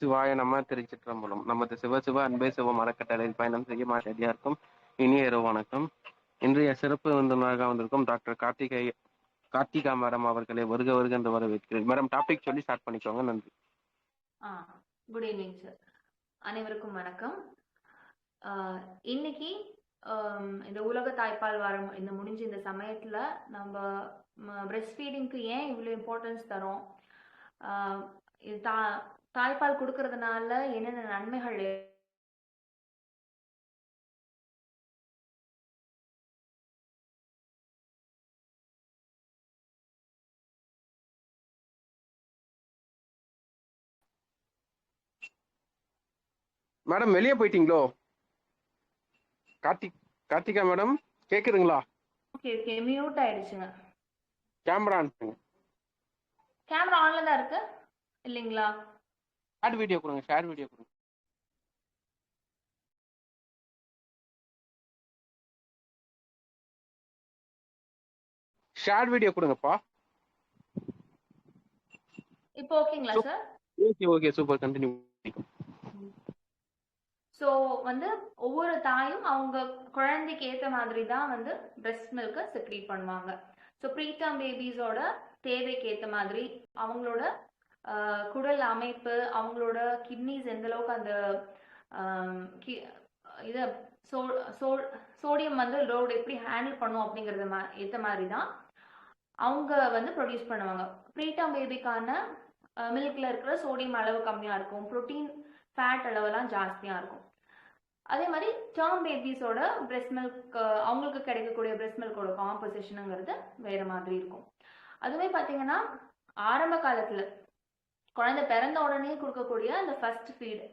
சிவாய நம்ம திருச்சிற்றம்பலம். நமது சிவ சிவ அன்பே சிவம் அறக்கட்டளையில் பயணம் செய்ய மாட்டேடியாருக்கும் இனிய இரவு வணக்கம். இன்றைய சிறப்பு விருந்தினராக வந்திருக்கும் டாக்டர் கார்த்திகை கார்த்திகா மேடம் அவர்களை வருக வருக என்று வரவேற்கிறேன். மேடம் டாபிக் சொல்லி ஸ்டார்ட் பண்ணிக்கோங்க. நன்றி. குட் ஈவினிங் சார் அனைவருக்கும் வணக்கம். ஆஹ் இன்னைக்கு இந்த உலக தாய்ப்பால் வாரம் இந்த முடிஞ்ச இந்த சமயத்துல நம்ம பிரெஸ்ட் ஃபீடிங்க்கு ஏன் இவ்வளோ இம்பார்ட்டன்ஸ் தரோம்? ஆஹ் இது தான் தாய்ப்பால் கொடுக்கறதுனால என்னென்ன நன்மைகள் மேடம் வெளியே போயிட்டீங்களோ? கார்த்திக் கார்த்திகா மேடம் கேக்குதுங்களா? ஓகே ஓகே மியூட் ஆயிடுச்சுங்க. கேமரா அனுப்புங்க. கேமரா ஆன்ல தான் இருக்கு? இல்லைங்களா? ஷேர் வீடியோ கொடுங்க ஷேர் வீடியோ கொடுங்க. ஷேர் வீடியோ கொடுங்கப்பா. இப்போ ஓகேங்களா sir okay okay super continue so வந்து ஒவ்வொரு தாயும் அவங்க குழந்தைக்கு ஏற்ற மாதிரி தான் வந்து பிரெஸ்ட் மில்கை செக்ரீட் பண்ணுவாங்க. ஸோ ப்ரீடம் பேபிஸோட தேவைக்கு ஏற்ற மாதிரி அவங்களோட குடல் அமைப்பு அவங்களோட கிட்னிஸ் எந்த அளவுக்கு அந்த கி- இதை சோ சோ சோடியம் வந்து லோடு எப்படி ஹேண்டில் பண்ணும் அப்படிங்கிறது மா ஏற்ற மாதிரி தான் அவங்க வந்து ப்ரொடியூஸ் பண்ணுவாங்க. ப்ரீட்டம் பேபிக்கான மில்க்ல இருக்கிற சோடியம் அளவு கம்மியாக இருக்கும். ப்ரோட்டீன் ஃபேட் அளவெல்லாம் ஜாஸ்தியாக இருக்கும். அதே மாதிரி டேர்ம் பேபிஸோட பிரெஸ்ட் மில்க் அவங்களுக்கு கிடைக்கக்கூடிய பிரெஸ்ட் மில்கோட காம்போசிஷனுங்கிறது வேற மாதிரி இருக்கும். அதுவே பார்த்தீங்கன்னா ஆரம்ப காலத்தில் குழந்தை பிறந்த உடனே கொடுக்கக்கூடிய அந்த ஃபர்ஸ்ட் ஃபீடு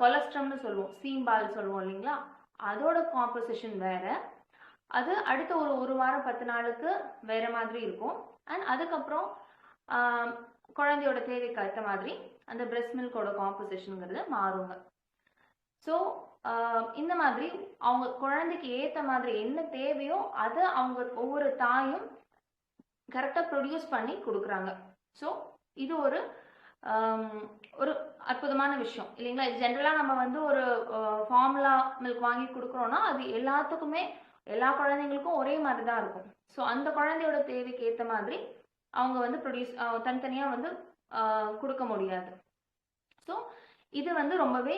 கொலஸ்ட்ரம்னு சொல்லுவோம் சீம்பால் சொல்லுவோம் இல்லைங்களா? அதோட காம்போசிஷன் வேற. அது அடுத்த ஒரு ஒரு வாரம் பத்து நாளுக்கு வேற மாதிரி இருக்கும். அண்ட் அதுக்கப்புறம் குழந்தையோட தேவைக்கு ஏற்ற மாதிரி அந்த பிரெஸ்ட் மில்கோட காம்போசிஷனுங்கிறது மாறுங்க. ஸோ இந்த மாதிரி அவங்க குழந்தைக்கு ஏற்ற மாதிரி என்ன தேவையோ அதை அவங்க ஒவ்வொரு தாயும் கரெக்டாக ப்ரொடியூஸ் பண்ணி கொடுக்குறாங்க. ஸோ இது ஒரு ஒரு அற்புதமான விஷயம். இல்லைங்களா? ஜென்ரலாக நம்ம வந்து ஒரு ஃபார்முலா மில்க் வாங்கி கொடுக்குறோன்னா அது எல்லாத்துக்குமே எல்லா குழந்தைங்களுக்கும் ஒரே மாதிரி தான் இருக்கும். ஸோ அந்த குழந்தையோட தேவைக்கு ஏற்ற மாதிரி அவங்க வந்து ப்ரொடியூஸ் தனித்தனியாக வந்து கொடுக்க முடியாது. ஸோ இது வந்து ரொம்பவே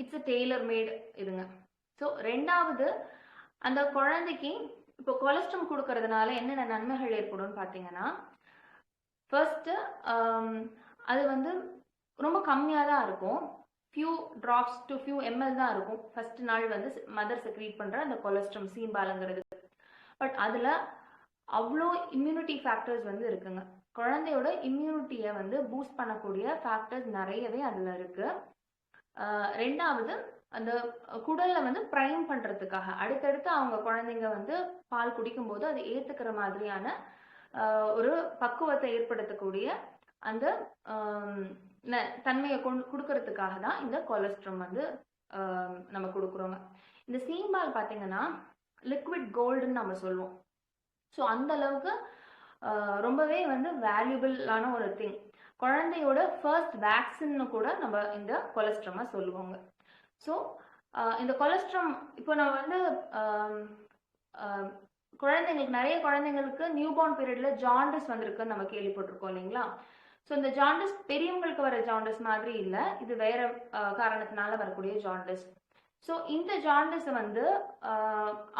இட்ஸ் அ டெய்லர் மேட் இதுங்க. ஸோ ரெண்டாவது அந்த குழந்தைக்கு இப்போ கொலஸ்ட்ரம் கொடுக்கறதுனால என்னென்ன நன்மைகள் ஏற்படும்னு பார்த்தீங்கன்னா ஃபர்ஸ்ட்டு um, அது வந்து ரொம்ப கம்மியாக தான் இருக்கும். Few drops to few M தான் இருக்கும். ஃபர்ஸ்ட் நாள் வந்து மதர் செக்ரீட் பண்ணுற அந்த கொலஸ்ட்ரம் சீம்பாலுங்கிறது. பட் அதில் அவ்வளோ இம்யூனிட்டி ஃபேக்டர்ஸ் வந்து இருக்குங்க. குழந்தையோட இம்யூனிட்டியை வந்து பூஸ்ட் பண்ணக்கூடிய ஃபேக்டர்ஸ் நிறையவே அதில் இருக்குது ரெண்டாவது அந்த குடல்ல வந்து ப்ரைம் பண்றதுக்காக அடுத்தடுத்து அவங்க குழந்தைங்க வந்து பால் குடிக்கும்போது அதை ஏத்துக்கிற மாதிரியான ஒரு பக்குவத்தை ஏற்படுத்தக்கூடிய அந்த ந- தன்மையை கொண்டு கொடுக்கறதுக்காக தான் இந்த கொலஸ்ட்ரம் வந்து நம்ம கொடுக்குறோங்க. இந்த சீம்பால் பார்த்தீங்கன்னா லிக்விட் கோல்டுன்னு நம்ம சொல்லுவோம். ஸோ அந்த அளவுக்கு ரொம்பவே வந்து வேல்யூபிளான ஒரு திங் குழந்தையோட ஃபர்ஸ்ட் வேக்சின்னு கூட நம்ம இந்த கொலஸ்ட்ரமை சொல்லுவோங்க. ஸோ இந்த கொலஸ்ட்ரம் இப்போ நம்ம வந்து குழந்தைங்களுக்கு நிறைய குழந்தைங்களுக்கு நியூபார்ன் பீரியட்ல ஜாண்டிஸ் வந்திருக்குன்னு நம்ம கேள்விப்பட்டிருக்கோம் இல்லைங்களா? ஸோ இந்த ஜாண்டிஸ் பெரியவங்களுக்கு வர ஜாண்டிஸ் மாதிரி இல்லை. இது வேற காரணத்தினால வரக்கூடிய ஜாண்டிஸ் ஸோ இந்த ஜாண்டிஸை வந்து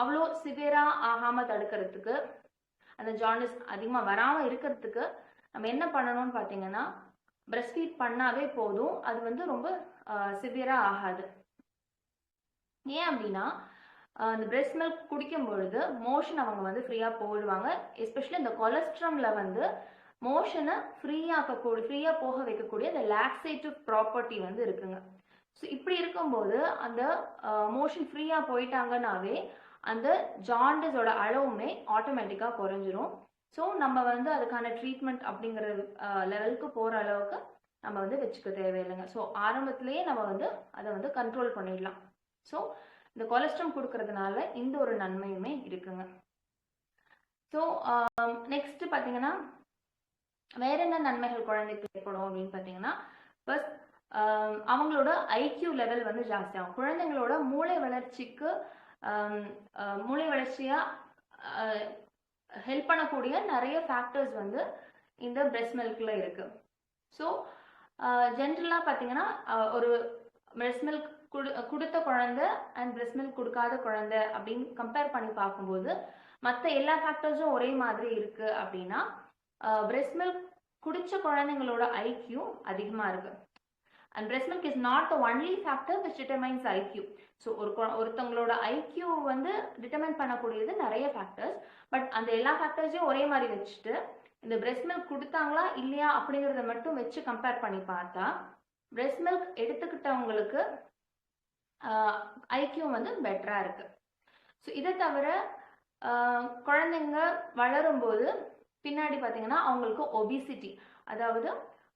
அவ்வளோ சிவியராக ஆகாமல் தடுக்கிறதுக்கு அந்த ஜாண்டிஸ் அதிகமாக வராமல் இருக்கிறதுக்கு நம்ம என்ன பண்ணணும்னு பார்த்தீங்கன்னா பிரஸ்ட் ஃபீட் பண்ணாவே போதும். அது வந்து ரொம்ப சிவியராக ஆகாது. ஏன் அப்படின்னா அந்த பிரெஸ்ட் மில்க் குடிக்கும் பொழுது மோஷன் அவங்க வந்து ஃப்ரீயாக போடுவாங்க. எஸ்பெஷலி இந்த கொலஸ்ட்ரம்ல வந்து மோஷனை ஃப்ரீயாக்கக்கூடிய ஃப்ரீயாக போக வைக்கக்கூடிய அந்த லாக்ஸேட்டிவ் ப்ராப்பர்ட்டி வந்து இருக்குங்க. ஸோ இப்படி இருக்கும்போது அந்த மோஷன் ஃப்ரீயாக போயிட்டாங்கன்னாவே அந்த ஜாண்டஸோட அளவுமே ஆட்டோமேட்டிக்காக குறைஞ்சிரும். ஸோ நம்ம வந்து அதுக்கான ட்ரீட்மெண்ட் அப்படிங்கிற லெவலுக்கு போகிற அளவுக்கு நம்ம வந்து வச்சுக்க தேவையில்லைங்க. ஸோ ஆரம்பத்திலேயே நம்ம வந்து அதை வந்து கண்ட்ரோல் பண்ணிடலாம். ஸோ இந்த கொலஸ்ட்ரம் கொடுக்கறதுனால இந்த ஒரு நன்மையுமே இருக்குங்க. ஸோ நெக்ஸ்ட் um, பார்த்தீங்கன்னா வேற என்ன நன்மைகள் குழந்தைக்கு ஏற்படும் அப்படின்னு பார்த்தீங்கன்னா ஃபர்ஸ்ட் um, அவங்களோட ஐக்யூ லெவல் வந்து ஜாஸ்தியாகும். குழந்தைங்களோட மூளை வளர்ச்சிக்கு um, uh, மூளை வளர்ச்சியா uh, ஹெல்ப் பண்ணக்கூடிய நிறைய ஃபேக்டர்ஸ் வந்து இந்த பிரெஸ்ட் மில்க்ல இருக்கு. ஸோ ஜென்ரலாக uh, பார்த்தீங்கன்னா ஒரு பிரெஸ்ட் மில்க் கொடுத்த குழந்தை அண்ட் பிரெஸ்ட் மில்க் கொடுக்காத குழந்தை அப்படின்னு கம்பேர் பண்ணி பார்க்கும்போது மற்ற எல்லா ஃபேக்டர்ஸும் ஒரே மாதிரி இருக்கு அப்படின்னா பிரெஸ்ட் மில்க் குடிச்ச குழந்தைங்களோட ஐக்யூ அதிகமாக இருக்கு. And breast milk is not the only factor which determines IQ so ஒரு கொ- ஒருத்தவங்களோட ஐக்யூ வந்து டிட்டர்மைன் பண்ணக்கூடியது நிறைய ஃபேக்டர்ஸ் பட் அந்த எல்லா ஃபேக்டர்ஸையும் ஒரே மாதிரி வச்சுட்டு இந்த பிரெஸ்ட் மில்க் கொடுத்தாங்களா இல்லையா அப்படிங்கிறத மட்டும் வச்சு கம்பேர் பண்ணி பார்த்தா பிரெஸ்ட் மில்க் எடுத்துக்கிட்டவங்களுக்கு ஐக்கியம் வந்து பெட்டராக இருக்கு. ஸோ இதை தவிர குழந்தைங்க வளரும்போது பின்னாடி பார்த்தீங்கன்னா அவங்களுக்கு ஒபிசிட்டி அதாவது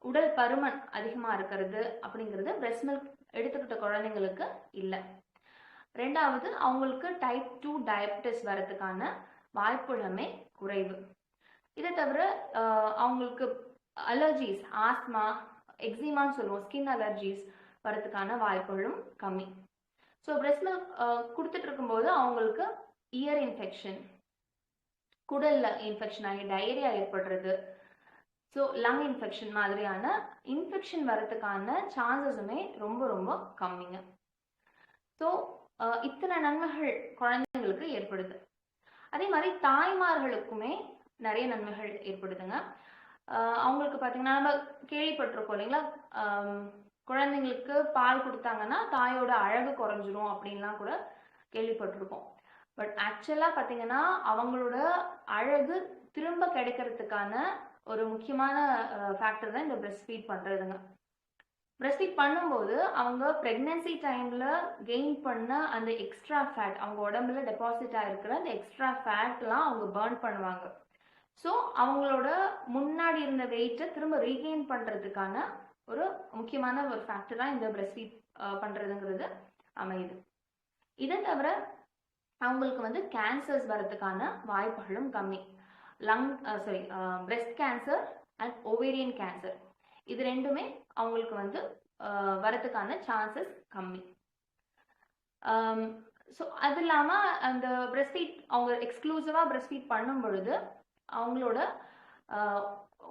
உடல் பருமன் அதிகமாக இருக்கிறது அப்படிங்கிறது பிரெஸ்ட் மில்க் எடுத்துக்கிட்ட குழந்தைங்களுக்கு இல்லை. ரெண்டாவது அவங்களுக்கு டைப் டூ டயபிட்டிஸ் வரதுக்கான வாய்ப்புகளுமே குறைவு. இதை தவிர அவங்களுக்கு அலர்ஜிஸ் ஆஸ்மா எக்ஸிமான்னு சொல்லுவோம் ஸ்கின் அலர்ஜிஸ் வரதுக்கான வாய்ப்புகளும் கம்மி. ஸோ பிரெஸ்ட் மில்க் uh, கொடுத்துட்டு இருக்கும்போது அவங்களுக்கு இயர் இன்ஃபெக்ஷன் குடல்ல இன்ஃபெக்ஷன் ஆகி டயரியா ஏற்படுறது. ஸோ லங் இன்ஃபெக்ஷன் மாதிரியான இன்ஃபெக்ஷன் வரதுக்கான சான்சஸுமே ரொம்ப ரொம்ப கம்மிங்க. ஸோ uh, இத்தனை நன்மைகள் குழந்தைங்களுக்கு ஏற்படுது. அதே மாதிரி தாய்மார்களுக்குமே நிறைய நன்மைகள் ஏற்படுதுங்க. Uh, அவங்களுக்கு பார்த்தீங்கன்னா நம்ம கேள்விப்பட்டிருக்கோம் இல்லைங்களா? Um, குழந்தைங்களுக்கு பால் கொடுத்தாங்கன்னா தாயோட அழகு குறைஞ்சிரும் அப்படின்லாம் கூட கேள்விப்பட்டிருக்கோம். பட் ஆக்சுவலாக பார்த்தீங்கன்னா அவங்களோட அழகு திரும்ப கிடைக்கிறதுக்கான ஒரு முக்கியமான ஃபேக்டர் தான் இந்த பிரெஸ்ட் ஃபீட் பண்ணுறதுங்க பிரெஸ்ட் ஃபீட் பண்ணும்போது அவங்க ப்ரெக்னென்சி டைமில் கெயின் பண்ண அந்த எக்ஸ்ட்ரா ஃபேட் அவங்க உடம்புல டெபாசிட் ஆகிருக்கிற அந்த எக்ஸ்ட்ரா ஃபேட்லாம் அவங்க பேர்ன் பண்ணுவாங்க. ஸோ அவங்களோட முன்னாடி இருந்த வெயிட்டை திரும்ப ரீகெயின் பண்ணுறதுக்கான ஒரு முக்கியமான ஒரு ஃபேக்டராக இந்த பிரஸ்ட் ஃபீட் பண்ணுறதுங்கிறது அமையுது. இதை தவிர அவங்களுக்கு வந்து கேன்சர்ஸ் வரதுக்கான வாய்ப்புகளும் கம்மி. Lung sorry breast cancer and ovarian cancer இது ரெண்டுமே அவங்களுக்கு வந்து வரதுக்கான சான்சஸ் கம்மி. ஸோ அது இல்லாமல் அந்த பிரஸ்ட் ஃபீட் அவங்க எக்ஸ்க்ளூசிவாக பிரஸ்ட் ஃபீட் பண்ணும் பொழுது அவங்களோட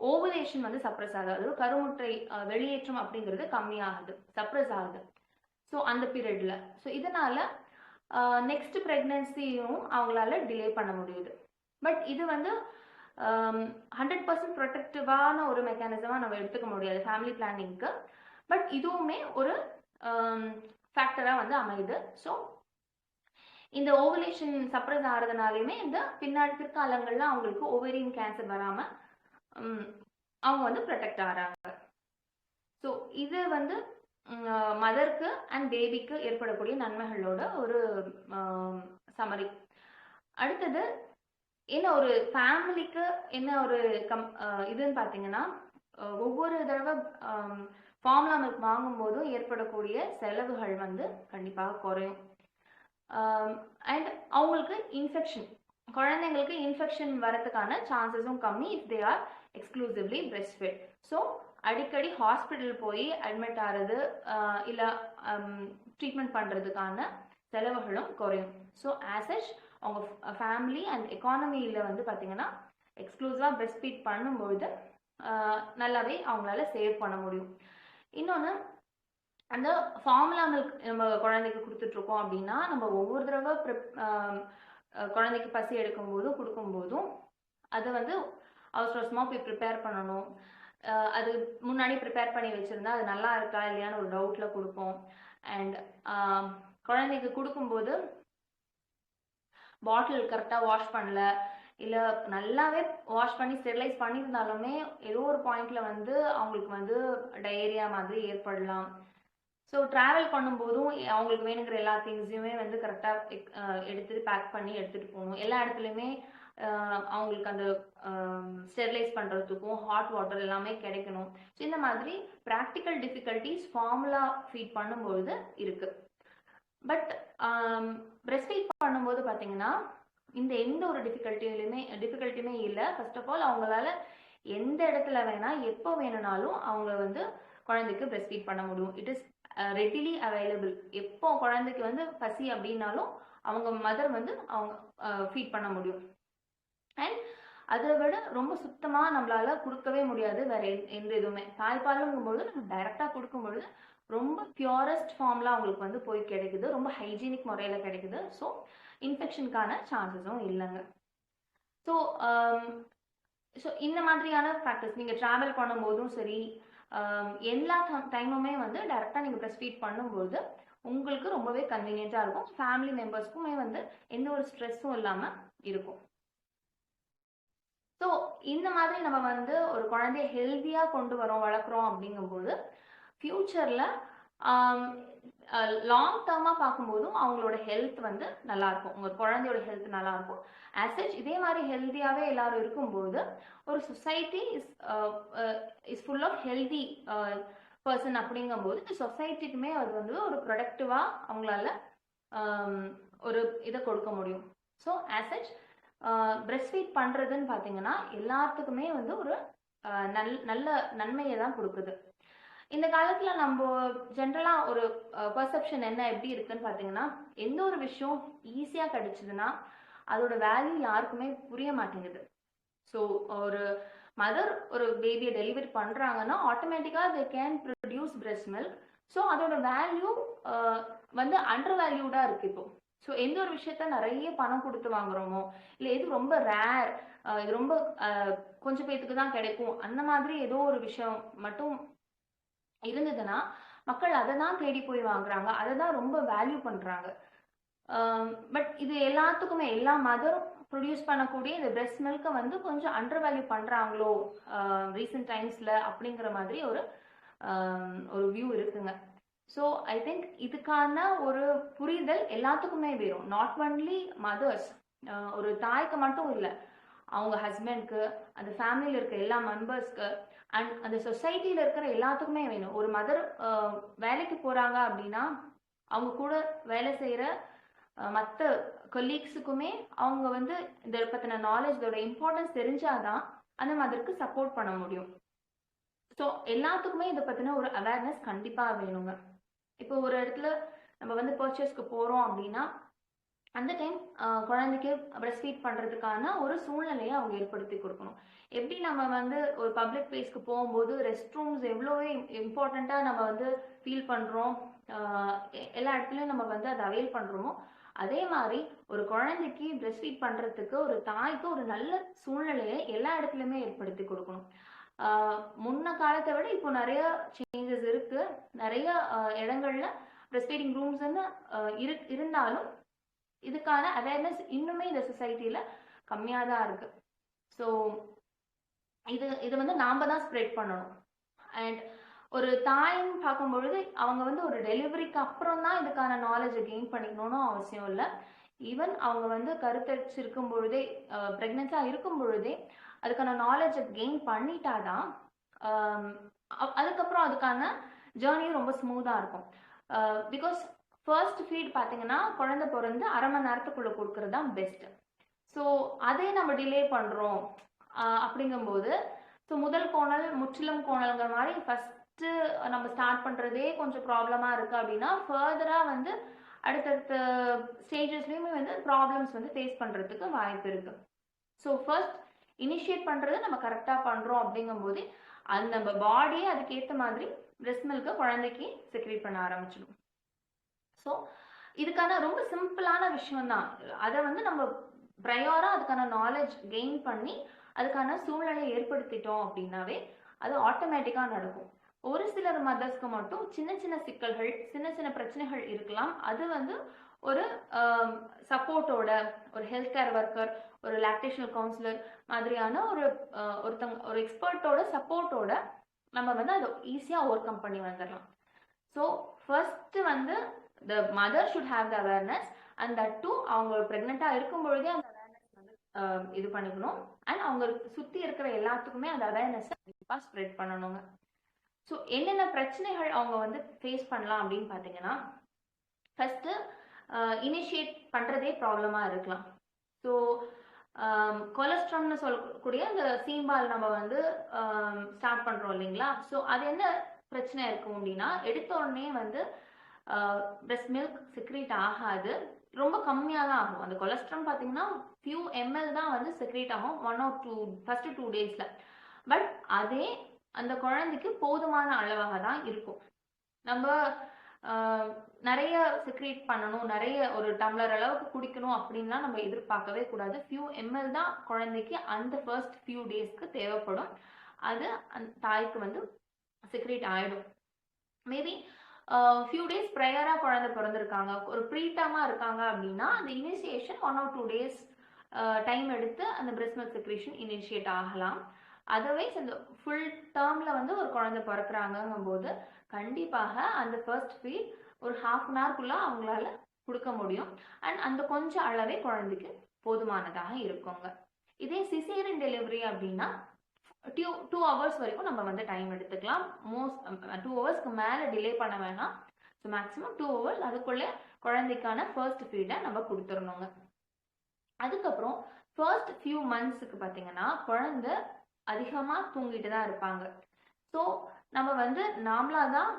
ஓவலேஷன் வந்து சப்ரஸ் ஆகுது. அதாவது கருமுட்டை வெளியேற்றம் அப்படிங்கிறது கம்மியாகுது. சப்ரஸ் ஆகுது. ஸோ அந்த பீரியடில் ஸோ இதனால நெக்ஸ்ட் ப்ரெக்னென்சியும் அவங்களால டிலே பண்ண முடியுது. பட் இது வந்து ஹண்ட்ரட் பர்சன்ட் ப்ரொடெக்டிவான ஒரு மெக்கானிசமாக நம்ம எடுத்துக்க முடியாது ஃபேமிலி பிளானிங்க்கு பட் இதுவுமே ஒரு ஃபேக்டராக வந்து அமையுது. ஸோ இந்த ஓவலேஷன் சப்ரஸ் ஆகிறதுனாலையுமே இந்த பின்னாடி பிற்காலங்களில் அவங்களுக்கு ஓவரியன் கேன்சர் வராமல் அவங்க வந்து ப்ரொடெக்ட் ஆகிறாங்க ஸோ இது வந்து மதருக்கு அண்ட் பேபிக்கு ஏற்படக்கூடிய நன்மைகளோட ஒரு சமரி அடுத்தது என்ன ஒரு ஃபேமிலிக்கு என்ன ஒரு கம் இதுன்னு பார்த்தீங்கன்னா ஒவ்வொரு தடவை ஃபார்முலா மில்க் வாங்கும்போதும் ஏற்படக்கூடிய செலவுகள் வந்து கண்டிப்பாக குறையும். அண்ட் அவங்களுக்கு இன்ஃபெக்ஷன் குழந்தைங்களுக்கு இன்ஃபெக்ஷன் வரதுக்கான சான்சஸும் கம்மி if they are exclusively breast fed so அடிக்கடி ஹாஸ்பிட்டல் போய் அட்மிட் ஆகிறது இல்லை ட்ரீட்மெண்ட் பண்ணுறதுக்கான செலவுகளும் குறையும். ஸோ ஆசச் அவங்க ஃபேமிலி அண்ட் எக்கானமியில் வந்து பார்த்தீங்கன்னா எக்ஸ்க்ளூசிவாக பிரெஸ்ட் ஃபீட் பண்ணும்பொழுது நல்லாவே அவங்களால சேவ் பண்ண முடியும். இன்னொன்று அந்த ஃபார்முலா மில்க் நம்ம குழந்தைக்கு கொடுத்துட்ருக்கோம் அப்படின்னா நம்ம ஒவ்வொரு தடவை ப்ரிப் குழந்தைக்கு பசி எடுக்கும் போதும் கொடுக்கும் போதும் அதை வந்து அவசர அவசரமாக போய் ப்ரிப்பேர் பண்ணணும். அது முன்னாடி ப்ரிப்பேர் பண்ணி வச்சுருந்தா அது நல்லா இருக்கா இல்லையான்னு ஒரு டவுட்டில் கொடுப்போம். அண்ட் குழந்தைக்கு கொடுக்கும்போது பாட்டில் கரெக்டாக வாஷ் பண்ணல. இல்லை நல்லாவே வாஷ் பண்ணி ஸ்டெரிலைஸ் பண்ணியிருந்தாலுமே ஏதோ ஒரு பாயிண்ட்ல வந்து அவங்களுக்கு வந்து டயரியா மாதிரி ஏற்படலாம். ஸோ ட்ராவல் பண்ணும்போதும் அவங்களுக்கு வேணுங்கிற எல்லா திங்ஸையுமே வந்து கரெக்டாக எடுத்துட்டு பேக் பண்ணி எடுத்துகிட்டு போகணும். எல்லா இடத்துலையுமே அவங்களுக்கு அந்த ஸ்டெர்லைஸ் பண்ணுறதுக்கும் ஹாட் வாட்டர் எல்லாமே கிடைக்கணும். ஸோ இந்த மாதிரி ப்ராக்டிக்கல் டிஃபிகல்ட்டிஸ் ஃபார்முலா ஃபீட் பண்ணும்பொழுது இருக்குது பட் பிரெஸ்ட் ஃபீட் பண்ணும்போது பார்த்தீங்கன்னா இந்த எந்த ஒரு டிஃபிகல்ட்டிலையுமே டிஃபிகல்ட்டியுமே இல்லை. ஃபர்ஸ்ட் ஆஃப் ஆல் அவங்களால எந்த இடத்துல வேணா எப்போ வேணும்னாலும் அவங்க வந்து குழந்தைக்கு பிரெஸ்ட் ஃபீட் பண்ண முடியும். இட் இஸ் ரெடிலி அவைலபிள் எப்போ குழந்தைக்கு வந்து பசி அப்படின்னாலும் அவங்க மதர் வந்து அவங்க ஃபீட் பண்ண முடியும். அண்ட் அதை விட ரொம்ப சுத்தமாக நம்மளால கொடுக்கவே முடியாது வேற எந்த- எந்த இதுவுமே. தாய்ப்பாலுங்கும் போது நம்ம டைரக்டா கொடுக்கும்போது ரொம்ப பியூரஸ்ட் ஃபார்ம்ல அவங்களுக்கு வந்து போய் கிடைக்குது. ரொம்ப ஹைஜீனிக் முறையில கிடைக்குது. ஸோ இன்ஃபெக்ஷனுக்கான சான்சஸும் இல்லைங்க. ஸோ ஸோ um, இந்த மாதிரியான ஃபேக்டர்ஸ் நீங்கள் ட்ராவல் பண்ணும்போதும் சரி um, எல்லா டைமுமே வந்து டைரெக்டாக நீங்கள் ப்ரெஸ் ஃபீட் பண்ணும்போது உங்களுக்கு ரொம்பவே கன்வீனியண்ட்டாக இருக்கும். ஃபேமிலி மெம்பர்ஸ்க்குமே வந்து எந்த ஒரு ஸ்ட்ரெஸ்ஸும் இல்லாமல் இருக்கும். ஸோ இந்த மாதிரி நம்ம வந்து ஒரு குழந்தைய ஹெல்த்தியாக கொண்டு வரோம் வளர்க்குறோம் அப்படிங்கும்போது ஃப்யூச்சரில் லாங் டேர்மாக பார்க்கும்போதும் அவங்களோட ஹெல்த் வந்து நல்லாயிருக்கும். உங்கள் குழந்தையோட ஹெல்த் நல்லாயிருக்கும். ஆஸ் சச் இதே மாதிரி ஹெல்த்தியாகவே எல்லாரும் இருக்கும்போது ஒரு society is is full of healthy person அப்படிங்கும்போது இந்த சொசைட்டிக்குமே அது வந்து ஒரு ப்ரொடக்டிவாக அவங்களால ஒரு இதை கொடுக்க முடியும். So as such breast feed பண்ணுறதுன்னு பார்த்தீங்கன்னா எல்லாத்துக்குமே வந்து ஒரு நல் நல்ல நன்மையை தான் கொடுக்குது இந்த காலத்தில் நம்ம ஜென்ரலாக ஒரு பர்செப்ஷன் என்ன எப்படி இருக்குன்னு பார்த்தீங்கன்னா எந்த ஒரு விஷயம் ஈஸியாக கிடைச்சிதுன்னா அதோட வேல்யூ யாருக்குமே புரிய மாட்டேங்குது. ஸோ ஒரு மதர் ஒரு பேபியை டெலிவரி பண்ணுறாங்கன்னா ஆட்டோமேட்டிக்காக they can produce breast milk so அதோட வேல்யூ வந்து அண்டர் வேல்யூடாக இருக்குது இப்போது ஸோ எந்த ஒரு விஷயத்த நிறைய பணம் கொடுத்து வாங்குறோமோ இல்லை எது ரொம்ப ரேர் இது ரொம்ப கொஞ்சம் பேத்துக்கு தான் கிடைக்கும் அந்த மாதிரி ஏதோ ஒரு விஷயம் மட்டும் இருந்ததுன்னா மக்கள் அதை தான் தேடி போய் வாங்குறாங்க அதை தான் ரொம்ப வேல்யூ பண்ணுறாங்க பட் இது எல்லாத்துக்குமே எல்லா மதரும் ப்ரொடியூஸ் பண்ணக்கூடிய இந்த பிரெஸ்ட் மில்கை வந்து கொஞ்சம் அண்டர் வேல்யூ பண்ணுறாங்களோ ரீசெண்ட் டைம்ஸில் அப்படிங்கிற மாதிரி ஒரு ஒரு வியூ இருக்குங்க. ஸோ ஐ திங்க் இதுக்கான ஒரு புரிதல் எல்லாத்துக்குமே வேணும். நாட் ஒன்லி மதர்ஸ் ஒரு தாய்க்கு மட்டும் இல்லை. அவங்க ஹஸ்பண்ட்க்கு அந்த ஃபேமிலியில் இருக்க எல்லா மெம்பர்ஸ்க்கு அண்ட் அந்த சொசைட்டியில் இருக்கிற எல்லாத்துக்குமே வேணும். ஒரு மதர் வேலைக்கு போகிறாங்க அப்படின்னா அவங்க கூட வேலை செய்கிற மற்ற கொலீக்ஸுக்குமே அவங்க வந்து இதை பற்றின நாலேஜ் இதோட இம்பார்ட்டன்ஸ் தெரிஞ்சாதான் அந்த மதருக்கு சப்போர்ட் பண்ண முடியும். ஸோ எல்லாத்துக்குமே இதை பற்றின ஒரு அவேர்னஸ் கண்டிப்பாக வேணுங்க. இப்போ ஒரு இடத்துல நம்ம வந்து பர்ச்சேஸ்க்கு போகிறோம் அப்படின்னா அந்த டைம் குழந்தைக்கு பிரஸ்ட் ஃபீட் பண்ணுறதுக்கான ஒரு சூழ்நிலையை அவங்க ஏற்படுத்தி கொடுக்கணும். எப்படி நம்ம வந்து ஒரு பப்ளிக் பிளேஸ்க்கு போகும்போது ரெஸ்ட் ரூம்ஸ் எவ்வளோவே இம்பார்ட்டண்ட்டாக நம்ம வந்து ஃபீல் பண்ணுறோம் எல்லா இடத்துலையும் நம்ம வந்து அதை அவைல் பண்ணுறோமோ அதே மாதிரி ஒரு குழந்தைக்கு பிரஸ்ட் ஃபீட் பண்ணுறதுக்கு ஒரு தாய்க்கு ஒரு நல்ல சூழ்நிலையை எல்லா இடத்துலையுமே ஏற்படுத்தி கொடுக்கணும். முன்ன காலத்தை விட இப்போ நிறைய சேஞ்சஸ் இருக்கு. நிறைய இடங்கள்ல பிரஸ்ட் ஃபீடிங் ரூம்ஸ்ன்னு இரு இருந்தாலும் இதுக்கான அவேர்னஸ் இன்னுமே இந்த சொசைட்டியில் கம்மியாக தான் இருக்கு. ஸோ இது இது வந்து நாம தான் ஸ்ப்ரெட் பண்ணணும். அண்ட் ஒரு தாயின்னு பார்க்கும் பொழுது அவங்க வந்து ஒரு டெலிவரிக்கு அப்புறம் தான் இதுக்கான நாலேஜை கெயின் பண்ணிக்கணும்னு அவசியம் இல்லை. ஈவன் அவங்க வந்து கருத்தரிச்சிருக்கும் பொழுதே ப்ரெக்னென்ஸாக இருக்கும் பொழுதே அதுக்கான நாலேஜை கெயின் பண்ணிட்டாதான் தான் அதுக்கப்புறம் அதுக்கான ஜேர்னியும் ரொம்ப ஸ்மூத்தாக இருக்கும். பிகாஸ் ஃபர்ஸ்ட் ஃபீட் பார்த்தீங்கன்னா குழந்தை பிறந்து அரை மணி நேரத்துக்குள்ளே கொடுக்குறது தான் பெஸ்ட் ஸோ அதே நம்ம டிலே பண்ணுறோம் அப்படிங்கும்போது ஸோ முதல் கோணல் முற்றிலும் கோணல்ங்கிற மாதிரி ஃபஸ்ட்டு நம்ம ஸ்டார்ட் பண்ணுறதே கொஞ்சம் ப்ராப்ளமாக இருக்குது அப்படின்னா ஃபர்தராக வந்து அடுத்தடுத்த ஸ்டேஜஸ்லேயுமே வந்து ப்ராப்ளம்ஸ் வந்து ஃபேஸ் பண்ணுறதுக்கு வாய்ப்பு இருக்குது ஸோ ஃபர்ஸ்ட் இனிஷியேட் பண்ணுறது நம்ம கரெக்டாக பண்ணுறோம் அப்படிங்கும்போது அது நம்ம பாடியே அதுக்கேற்ற மாதிரி பிரெஸ்ட் மில்கை குழந்தைக்கு செக்ரேட் பண்ண ஆரம்பிச்சிடும். ஸோ இதுக்கான ரொம்ப சிம்பிளான விஷயம் தான் அதை வந்து நம்ம ப்ரையராக அதுக்கான நாலேஜ் கெயின் பண்ணி அதுக்கான சூழ்நிலையை ஏற்படுத்திட்டோம் அப்படின்னாவே அது ஆட்டோமேட்டிக்காக நடக்கும். ஒரு சிலர் மதர்ஸ்க்கு மட்டும் சின்ன சின்ன சிக்கல்கள் சின்ன சின்ன பிரச்சனைகள் இருக்கலாம். அது வந்து ஒரு சப்போர்ட்டோட ஒரு ஹெல்த் கேர் ஒர்க்கர் ஒரு லாக்டேஷனல் கவுன்சிலர் மாதிரியான ஒரு ஒருத்தங்க ஒரு எக்ஸ்பர்ட்டோட சப்போர்ட்டோட நம்ம வந்து அதை ஈஸியாக ஓவர் கம் பண்ணி வந்துடலாம். ஸோ ஃபர்ஸ்ட் வந்து the mother should have the awareness and that too அவங்க ப்ரெக்னெண்ட்டாக இருக்கும் பொழுதே அந்த அவேர்னஸ் வந்து இது பண்ணிக்கணும். அண்ட் அவங்க சுற்றி இருக்கிற எல்லாத்துக்குமே அந்த அவேர்னஸ் கண்டிப்பாக ஸ்ப்ரெட் பண்ணணுங்க. ஸோ என்னென்ன பிரச்சனைகள் அவங்க வந்து ஃபேஸ் பண்ணலாம் அப்படின்னு பார்த்தீங்கன்னா ஃபஸ்ட்டு இனிஷியேட் பண்ணுறதே ப்ராப்ளமாக இருக்கலாம். ஸோ கொலஸ்ட்ரம்னு சொல்லக்கூடிய அந்த சீம்பால் நம்ம வந்து ஸ்டார்ட் பண்ணுறோம் இல்லைங்களா? ஸோ அது என்ன பிரச்சனை இருக்கும் அப்படின்னா எடுத்த உடனே வந்து பிரஸ்ட் மில்க் செக்ரேட் ஆகாது. ரொம்ப கம்மியாக தான் ஆகும். அந்த கொலஸ்ட்ரால் பார்த்தீங்கன்னா ஃபியூ எம்எல் தான் வந்து செக்ரேட் ஆகும். One or two first two டேஸில் பட் அதே அந்த குழந்தைக்கு போதுமான அளவாக தான் இருக்கும். நம்ம நிறைய செக்ரேட் பண்ணணும் நிறைய ஒரு டம்ளர் அளவுக்கு குடிக்கணும் அப்படின்லாம் நம்ம எதிர்பார்க்கவே கூடாது. ஃபியூ எம்எல் தான் குழந்தைக்கு அந்த ஃபர்ஸ்ட் ஃபியூ டேஸ்க்கு தேவைப்படும். அது அந்த தாய்க்கு வந்து செக்ரேட் ஆயிடும். மேபி ஃபியூ டேஸ் ப்ரையராக குழந்தை பிறந்திருக்காங்க. ஒரு ப்ரீட்டமாக இருக்காங்க அப்படின்னா அந்த initiation one or two days time எடுத்து அந்த பிரெஸ்ட் மில்க் செக்ரேஷன் இனிஷியேட் ஆகலாம். அதர்வைஸ் அந்த ஃபுல் டேர்மில் வந்து ஒரு குழந்தை பிறக்கிறாங்கும் போது கண்டிப்பாக அந்த ஃபர்ஸ்ட் ஃபீட் ஒரு ஹாஃப் அன் ஹவர்க்குள்ளே அவங்களால கொடுக்க முடியும். அண்ட் அந்த கொஞ்சம் அளவே குழந்தைக்கு போதுமானதாக இருக்குங்க. இதே சிசேரியன் டெலிவரி அப்படின்னா டூ டூ ஹவர்ஸ் வரைக்கும் நம்ம வந்து டைம் எடுத்துக்கலாம். மோஸ்ட் டூ ஹவர்ஸ்க்கு மேலே டிலே பண்ண வேணாம். ஸோ மேக்ஸிமம் டூ ஹவர்ஸ் அதுக்குள்ளே குழந்தைக்கான ஃபர்ஸ்ட் ஃபீடை நம்ம கொடுத்துடணுங்க அதுக்கப்புறம் ஃபர்ஸ்ட் ஃபியூ மந்த்ஸுக்கு பார்த்தீங்கன்னா குழந்தை அதிகமாக தூங்கிட்டு தான் இருப்பாங்க. ஸோ நம்ம வந்து நாமளா தான்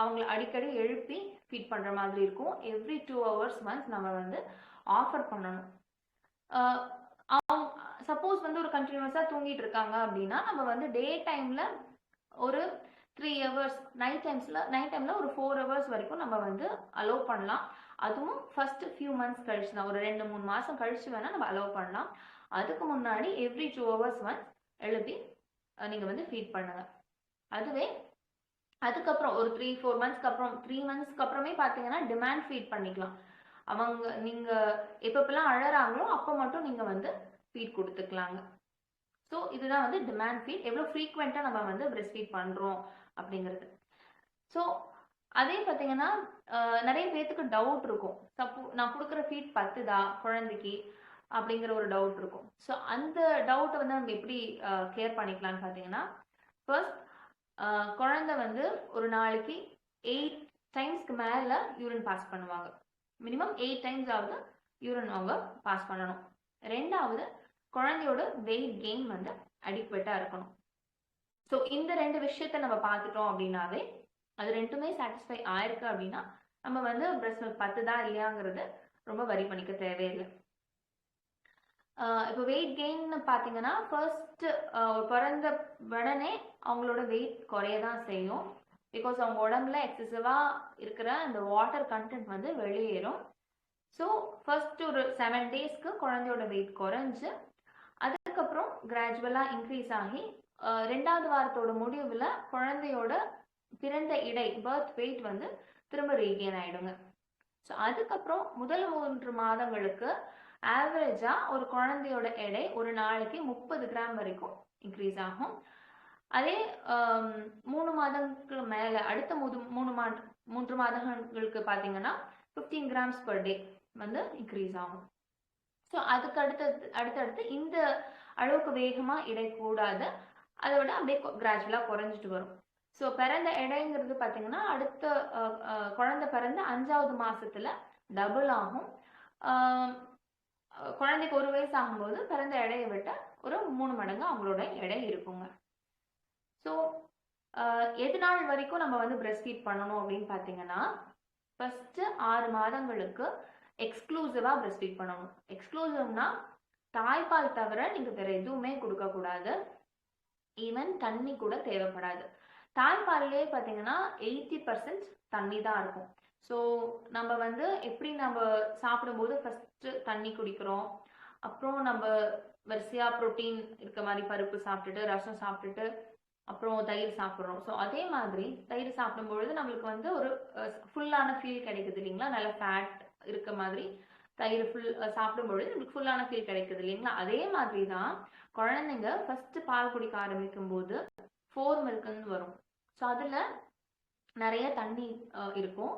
அவங்களை அவங்கள அடிக்கடி எழுப்பி ஃபீட் பண்ணுற மாதிரி இருக்கும். எவ்ரி டூ ஹவர்ஸ் ஒன்ஸ் நம்ம வந்து ஆஃபர் பண்ணணும். அவங்க சப்போஸ் வந்து ஒரு கண்டினியூஸாக தூங்கிட்டு இருக்காங்க அப்படின்னா நம்ம வந்து டே டைமில் ஒரு த்ரீ ஹவர்ஸ் நைட் டைம்ஸில் நைட் டைமில் ஒரு ஃபோர் ஹவர்ஸ் வரைக்கும் நம்ம வந்து அலோவ் பண்ணலாம். அதுவும் ஃபர்ஸ்ட் ஃபியூ மந்த்ஸ் கழிச்சு தான். ஒரு ரெண்டு மூணு மாதம் கழிச்சு வேணால் நம்ம அலோவ் பண்ணலாம். அதுக்கு முன்னாடி எவ்ரி டூ ஹவர்ஸ் ஒன்ஸ் எழுப்பி நீங்கள் வந்து ஃபீட் பண்ணுங்கள் அதுவே அதுக்கப்புறம் ஒரு த்ரீ ஃபோர் மந்த்ஸ்க்கு அப்புறம் த்ரீ மந்த்ஸ்க்கு அப்புறமே பார்த்தீங்கன்னா டிமாண்ட் ஃபீட் பண்ணிக்கலாம். அவங்க நீங்கள் எப்பப்பெல்லாம் அழறாங்களோ அப்போ மட்டும் நீங்கள் வந்து ஃபீட் கொடுத்துக்கலாங்க. ஸோ இதுதான் வந்து டிமாண்ட் ஃபீட் எவ்வளோ ஃப்ரீக்வெண்ட்டாக நம்ம வந்து பிரெஸ்ட் ஃபீட் பண்ணுறோம் அப்படிங்கிறது. ஸோ அதே பார்த்தீங்கன்னா நிறைய பேர்த்துக்கு டவுட் இருக்கும். சப்போ நான் கொடுக்குற ஃபீட் பத்துதா குழந்தைக்கு அப்படிங்கிற ஒரு டவுட் இருக்கும். ஸோ அந்த டவுட்டை வந்து நம்ம எப்படி கேர் பண்ணிக்கலாம்னு பார்த்தீங்கன்னா ஃபர்ஸ்ட் குழந்தை வந்து ஒரு நாளைக்கு எயிட் டைம்ஸ்க்கு மேலே யூரின் பாஸ் பண்ணுவாங்க. மினிமம் எயிட் டைம்ஸ் ஆகுது யூரின் அவங்க பாஸ் பண்ணணும். ரெண்டாவது குழந்தையோட வெயிட் கெயின் வந்து அடிக்வேட்டாக இருக்கணும். ஸோ இந்த ரெண்டு விஷயத்த நம்ம பார்த்துட்டோம் அப்படின்னாவே அது ரெண்டுமே சாட்டிஸ்ஃபை ஆயிருக்கு அப்படின்னா நம்ம வந்து பிரஸ்ட் மில்க் பத்துதா இல்லையாங்கிறது ரொம்ப வரி பண்ணிக்க தேவையில்லை. இப்போ வெயிட் கெயின்னு பார்த்தீங்கன்னா ஃபர்ஸ்ட் பிறந்த உடனே அவங்களோட வெயிட் குறைய தான் செய்யும். பிகாஸ் அவங்க உடம்புல எக்ஸசிவாக இருக்கிற அந்த வாட்டர் கண்டென்ட் வந்து வெளியேறும். ஸோ ஃபர்ஸ்ட் ஒரு செவன் டேஸ்க்கு குழந்தையோட வெயிட் குறைஞ்சு அதுக்கப்புறம் கிராஜுவலாக இன்க்ரீஸ் ஆகி ரெண்டாவது வாரத்தோட முடிவில் குழந்தையோட பிறந்த இடை பர்த் வெயிட் வந்து திரும்ப ரீகெயின் ஆயிடுங்க. ஸோ அதுக்கப்புறம் முதல் மூன்று மாதங்களுக்கு ஆவரேஜாக ஒரு குழந்தையோட எடை ஒரு நாளைக்கு முப்பது கிராம் வரைக்கும் இன்க்ரீஸ் ஆகும். அதே மூணு மாதங்களுக்கு மேலே அடுத்த மூது மூணு மா மூன்று மாதங்களுக்கு பார்த்தீங்கன்னா ஃபிஃப்டீன் கிராம்ஸ் பர் டே வந்து இன்க்ரீஸ் ஆகும். ஸோ அதுக்கு அடுத்தது அடுத்தடுத்து இந்த அளவுக்கு வேகமாக இடை கூடாது அதை விட அப்படியே கிராஜுவலாக குறைஞ்சிட்டு வரும். ஸோ பிறந்த எடைங்கிறது பார்த்தீங்கன்னா அடுத்த குழந்தை பிறந்த அஞ்சாவது மாசத்துல டபுள் ஆகும். குழந்தைக்கு ஒரு வயசு ஆகும்போது பிறந்த எடையை விட்ட ஒரு மூணு மடங்கு அவங்களோட எடை இருக்குங்க. ஸோ எது நாள் வரைக்கும் நம்ம வந்து பிரெஸ்ட் ஃபீட் பண்ணணும் அப்படின்னு பார்த்தீங்கன்னா ஃபஸ்ட்டு ஆறு மாதங்களுக்கு எக்ஸ்க்ளூசிவாக பிரெஸ்ட் ஃபீட் பண்ணணும். எக்ஸ்க்ளூசிவ்னா தாய்ப்பால் தவிர நீங்கள் வேறு எதுவுமே கொடுக்கக்கூடாது. ஈவன் தண்ணி கூட தேவைப்படாது. தாய்ப்பால்லே பார்த்தீங்கன்னா எயிட்டி பர்சன்ட் தண்ணி தான் இருக்கும். ஸோ நம்ம வந்து எப்படி நம்ம சாப்பிடும்போது ஃபஸ்ட்டு தண்ணி குடிக்கிறோம். அப்புறம் நம்ம வரிசையாக ப்ரோட்டீன் இருக்க மாதிரி பருப்பு சாப்பிட்டுட்டு ரசம் சாப்பிட்டுட்டு அப்புறம் தயிர் சாப்பிட்றோம். ஸோ அதே மாதிரி தயிர் சாப்பிடும்பொழுது நம்மளுக்கு வந்து ஒரு ஃபுல்லான ஃபீல் கிடைக்குது இல்லைங்களா? நல்ல ஃபேட் இருக்க மாதிரி தயிர் ஃபுல் சாப்பிடும்பொழுது நம்மளுக்கு ஃபுல்லான ஃபீல் கிடைக்குது இல்லைங்களா? அதே மாதிரி தான் குழந்தைங்க ஃபர்ஸ்ட் பால் குடிக்க ஆரம்பிக்கும் போது ஃபோர் மில்க்குன்னு வரும். ஸோ அதில் நிறைய தண்ணி இருக்கும்.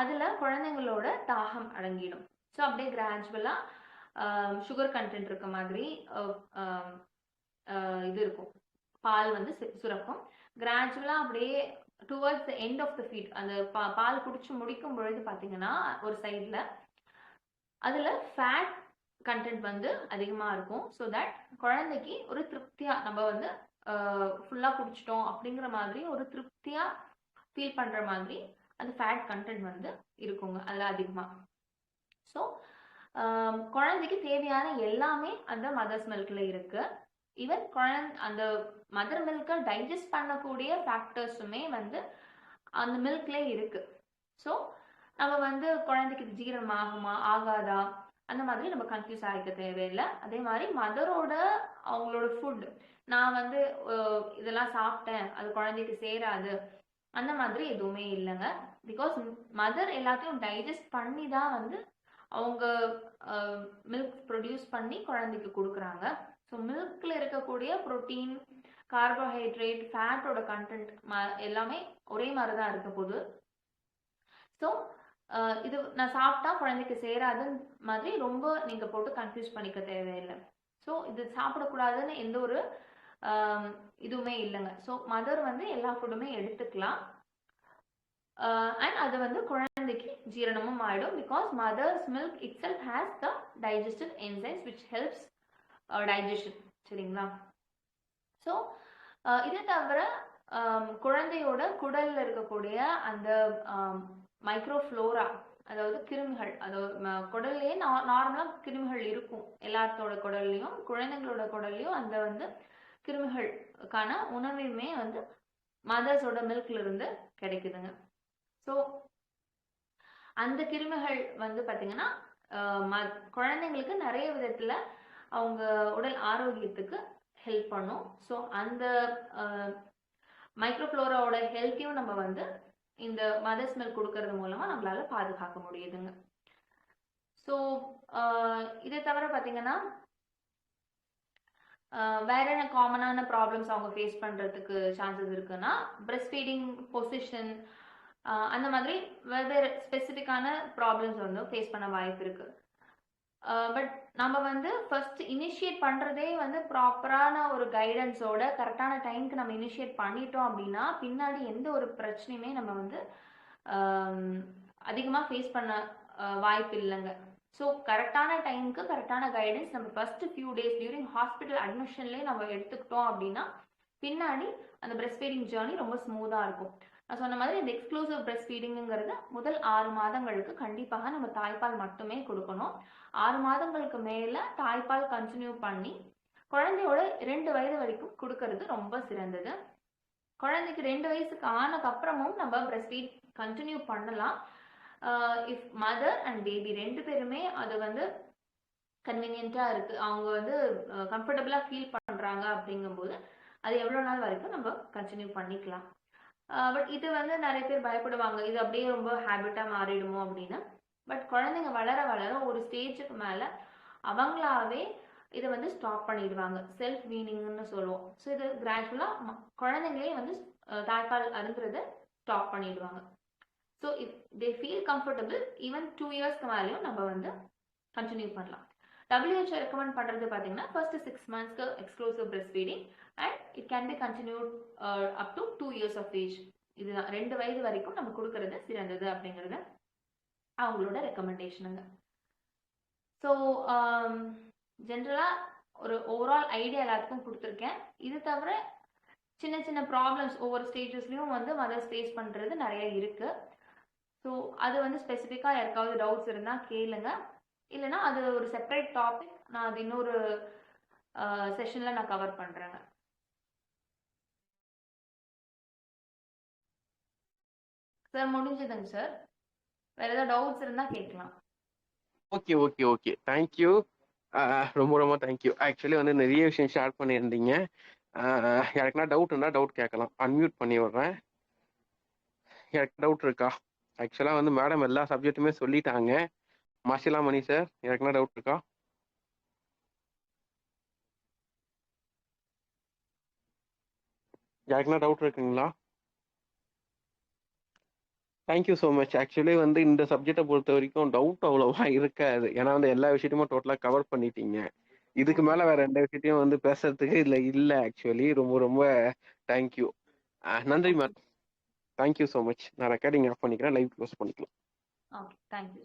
அதில் குழந்தைங்களோட தாகம் அடங்கிடும். ஸோ அப்படியே கிராஜுவலாக சுகர் கண்டென்ட் இருக்க மாதிரி இது இருக்கும். பால் வந்து சு- சுரக்கும். கிராஜுவலாக அப்படியே towards the end of the feed அந்த பா பால் குடிச்சு முடிக்கும் பொழுது பார்த்தீங்கன்னா ஒரு சைடில் அதில் ஃபேட் கண்டென்ட் வந்து அதிகமாக இருக்கும். ஸோ தட் குழந்தைக்கு ஒரு திருப்தியாக நம்ம வந்து ஃபுல்லாக குடிச்சிட்டோம் அப்படிங்கிற மாதிரி ஒரு திருப்தியாக ஃபீல் பண்ணுற மாதிரி அந்த ஃபேட் கண்டென்ட் வந்து இருக்குங்க அதில் அதிகமாக ஸோ குழந்தைக்கு தேவையான எல்லாமே அந்த மதர்ஸ் மில்கில் இருக்கு. ஈவன் குழந்தை அந்த மதர் மில்கை டைஜஸ்ட் பண்ணக்கூடிய ஃபேக்டர்ஸுமே வந்து அந்த மில்க்லேயே இருக்கு. ஸோ நம்ம வந்து குழந்தைக்கு இது ஜீரணம் ஆகுமா ஆகாதா? அந்த மாதிரி நம்ம கன்ஃபியூஸ் ஆகிக்க தேவையில்லை. அதே மாதிரி மதரோட அவங்களோட ஃபுட் நான் வந்து இதெல்லாம் சாப்பிட்டேன் அது குழந்தைக்கு சேராது. அந்த மாதிரி எதுவுமே இல்லைங்க. பிகாஸ் மதர் எல்லாத்தையும் டைஜஸ்ட் பண்ணி தான் வந்து அவங்க மில்க் ப்ரொடியூஸ் பண்ணி குழந்தைக்கு கொடுக்குறாங்க. ஸோ மில்க்ல இருக்கக்கூடிய புரோட்டீன் கார்போஹைட்ரேட் ஃபேட்டோட கண்டென்ட் எல்லாமே ஒரே மாதிரி தான் இருக்க போகுது. ஸோ இது நான் சாப்பிட்டா குழந்தைக்கு சேராது மாதிரி ரொம்ப நீங்கள் போட்டு கன்ஃபியூஸ் பண்ணிக்க தேவையில்லை. ஸோ இது சாப்பிடக்கூடாதுன்னு எந்த ஒரு இதுவுமே இல்லைங்க. ஸோ மதர் வந்து எல்லா ஃபுட்டுமே எடுத்துக்கலாம். அண்ட் அது வந்து குழந்தைக்கு ஜீரணமும் ஆயிடும். Because mother's milk itself has the digestive enzymes which helps digestion சரிங்களா? ஸோ இதை தவிர குழந்தையோட குடல்ல இருக்கக்கூடிய அந்த மைக்ரோஃப்ளோரா அதாவது கிருமிகள் அதாவது குடல்லையே நார்மலாக கிருமிகள் இருக்கும். எல்லாத்தோட குடல்லையும் குழந்தைங்களோட குடல்லையும் அந்த வந்து கிருமிகளுக்கான உணவுமே வந்து மதர்ஸோட மில்க்ல இருந்து கிடைக்குதுங்க. ஸோ அந்த கிருமிகள் வந்து பார்த்தீங்கன்னா ம- குழந்தைங்களுக்கு நிறைய விதத்துல அவங்க உடல் ஆரோக்கியத்துக்கு ஹெல்ப் பண்ணும். ஸோ அந்த மைக்ரோஃப்ளோராவோட ஹெல்த்தையும் நம்ம வந்து இந்த மதர்ஸ் மில்க் கொடுக்கறது மூலமா நம்மளால பாதுகாக்க முடியுதுங்க. ஸோ இதை தவிர பார்த்தீங்கன்னா வேற என்ன காமனான ப்ராப்ளம்ஸ் அவங்க ஃபேஸ் பண்றதுக்கு சான்சஸ் இருக்குன்னா பிரஸ்ட் ஃபீடிங் பொசிஷன் அந்த மாதிரி வெவ்வேறு ஸ்பெசிஃபிக்கான ப்ராப்ளம்ஸ் வந்து ஃபேஸ் பண்ண வாய்ப்பு இருக்கு. பட் நம்ம வந்து ஃபர்ஸ்ட் இனிஷியேட் பண்றதே வந்து ப்ராப்பரான ஒரு கைடன்ஸோட கரெக்டான டைம்க்கு நம்ம இனிஷியேட் பண்ணிட்டோம் அப்படின்னா பின்னாடி எந்த ஒரு பிரச்சனையுமே நம்ம வந்து அதிகமாக ஃபேஸ் பண்ண வாய்ப்பு இல்லைங்க. ஸோ கரெக்டான டைமுக்கு கரெக்டான கைடன்ஸ் நம்ம first few days during hospital அட்மிஷன்லேயே நம்ம எடுத்துக்கிட்டோம் அப்படின்னா பின்னாடி அந்த பிரஸ்ட் ஃபீடிங் ஜேர்னி ரொம்ப ஸ்மூத்தாக இருக்கும். நான் சொன்ன மாதிரி இந்த எக்ஸ்க்ளூசிவ் பிரஸ்ட் ஃபீடிங்கிறது முதல் ஆறு மாதங்களுக்கு கண்டிப்பாக நம்ம தாய்ப்பால் மட்டுமே கொடுக்கணும். ஆறு மாதங்களுக்கு மேலே தாய்ப்பால் கண்டினியூ பண்ணி குழந்தையோட ரெண்டு வயது வரைக்கும் கொடுக்கறது ரொம்ப சிறந்தது. குழந்தைக்கு ரெண்டு வயசுக்கு ஆனதுக்கப்புறமும் நம்ம பிரஸ்ட் ஃபீட் கண்டினியூ பண்ணலாம். இஃப் மதர் அண்ட் பேபி ரெண்டு பேருமே அது வந்து கன்வீனியண்ட்டாக இருக்கு. அவங்க வந்து கம்ஃபர்டபுளாக ஃபீல் பண்ணுறாங்க அப்படிங்கும்போது அது எவ்வளோ நாள் வரைக்கும் நம்ம கண்டினியூ பண்ணிக்கலாம். பட் இது வந்து நிறைய பேர் பயப்படுவாங்க. இது அப்படியே ரொம்ப ஹேபிட்டாக மாறிடுமோ அப்படின்னு. பட் குழந்தைங்க வளர வளர ஒரு ஸ்டேஜுக்கு மேலே அவங்களாவே இதை வந்து ஸ்டாப் பண்ணிடுவாங்க. செல்ஃப் வீனிங்னு சொல்லுவோம். ஸோ இது கிராஜுவலாக குழந்தைங்களே வந்து தாய்ப்பால் அருந்துறதை ஸ்டாப் பண்ணிடுவாங்க. So if they feel comfortable even two இயர்ஸ்க்கு மேலேயும் நம்ம வந்து கண்டினியூ பண்ணலாம். டபிள்யூஹெச் ரெக்கமெண்ட் பண்ணுறது பார்த்தீங்கன்னா ஃபர்ஸ்ட் சிக்ஸ் மந்த்ஸ்க்கு exclusive breast feeding and it can be continued up to two years of age இதுதான். ரெண்டு வயது வரைக்கும் நம்ம கொடுக்கறது சிறந்தது அப்படிங்கிறது அவங்களோட ரெக்கமெண்டேஷனுங்க ஸோ ஜென்ரலாக ஒரு ஓவரால் ஐடியா எல்லாத்துக்கும் கொடுத்துருக்கேன். இது தவிர சின்ன சின்ன ப்ராப்ளம்ஸ் ஒவ்வொரு ஸ்டேஜஸ்லையும் வந்து மதர்ஸ் ஃபேஸ் பண்ணுறது நிறைய இருக்குது ஸோ அது வந்து ஸ்பெசிஃபிக்காக யாருக்காவது டவுட்ஸ் இருந்தால் கேளுங்க. இல்லைன்னா அது ஒரு செப்பரேட் டாபிக் நான் அது இன்னொரு செஷனில் நான் கவர் பண்ணுறேங்க சார் முடிஞ்சதுங்க சார் வேற ஏதாவது டவுட்ஸ் இருந்தால் கேட்கலாம். ஓகே ஓகே ஓகே தேங்க்யூ ரொம்ப ரொம்ப தேங்க்யூ ஆக்சுவலி வந்து நிறைய விஷயம் ஷேர் பண்ணியிருந்தீங்க. யாருக்குன்னா டவுட் இருந்தால் டவுட் கேட்கலாம். அன்மியூட் பண்ணி விடுறேன். எனக்கு டவுட் இருக்கா? ஆக்சுவலாக வந்து மேடம் எல்லா சப்ஜெக்ட்டுமே சொல்லிட்டாங்க. மாசிலா மணி சார் யாருக்குன்னா டவுட் இருக்கா? யாருக்குனா டவுட் இருக்குங்களா? Thank you so much actually வந்து இந்த சப்ஜெக்டை பொறுத்த வரைக்கும் டவுட் அவ்வளோவா இருக்காது. ஏன்னா வந்து எல்லா விஷயத்தையுமே டோட்டலாக கவர் பண்ணிட்டீங்க. இதுக்கு மேலே வேற எந்த விஷயத்தையும் வந்து பேசுறதுக்கு இதில் இல்லை ஆக்சுவலி ரொம்ப ரொம்ப தேங்க்யூ நன்றி madam thank you so much நான் ரெக்கார்டிங் ஆஃப் பண்ணிக்கிறேன். லைவ் க்ளோஸ் பண்ணிக்கலாம். Okay thank you